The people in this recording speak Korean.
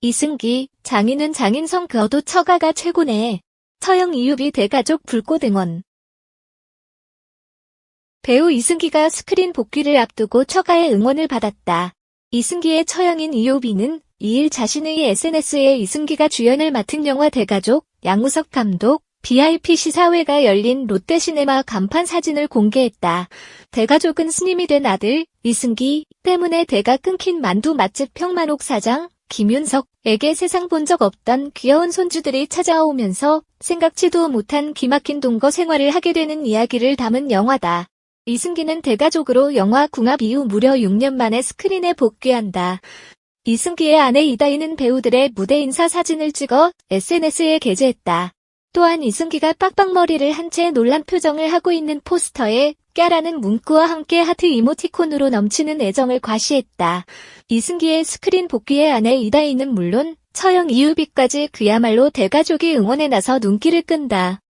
이승기, 장인은 장인성 그어도 처가가 최고네. 처형 이유비 대가족 불꽃 응원. 배우 이승기가 스크린 복귀를 앞두고 처가의 응원을 받았다. 이승기의 처형인 이효비는 2일 자신의 SNS에 이승기가 주연을 맡은 영화 대가족, 양우석 감독, BIP 시사회가 열린 롯데시네마 간판 사진을 공개했다. 대가족은 스님이 된 아들, 이승기, 때문에 대가 끊긴 만두 맛집 평만옥 사장, 김윤석에게 세상 본 적 없던 귀여운 손주들이 찾아오면서 생각지도 못한 기막힌 동거 생활을 하게 되는 이야기를 담은 영화다. 이승기는 대가족으로 영화 궁합 이후 무려 6년 만에 스크린에 복귀한다. 이승기의 아내 이다희는 배우들의 무대 인사 사진을 찍어 SNS에 게재했다. 또한 이승기가 빡빡머리를 한 채 놀란 표정을 하고 있는 포스터에 깨라는 문구와 함께 하트 이모티콘으로 넘치는 애정을 과시했다. 이승기의 스크린 복귀의 아내 이다희는 물론 처형 이유비까지 그야말로 대가족이 응원에 나서 눈길을 끈다.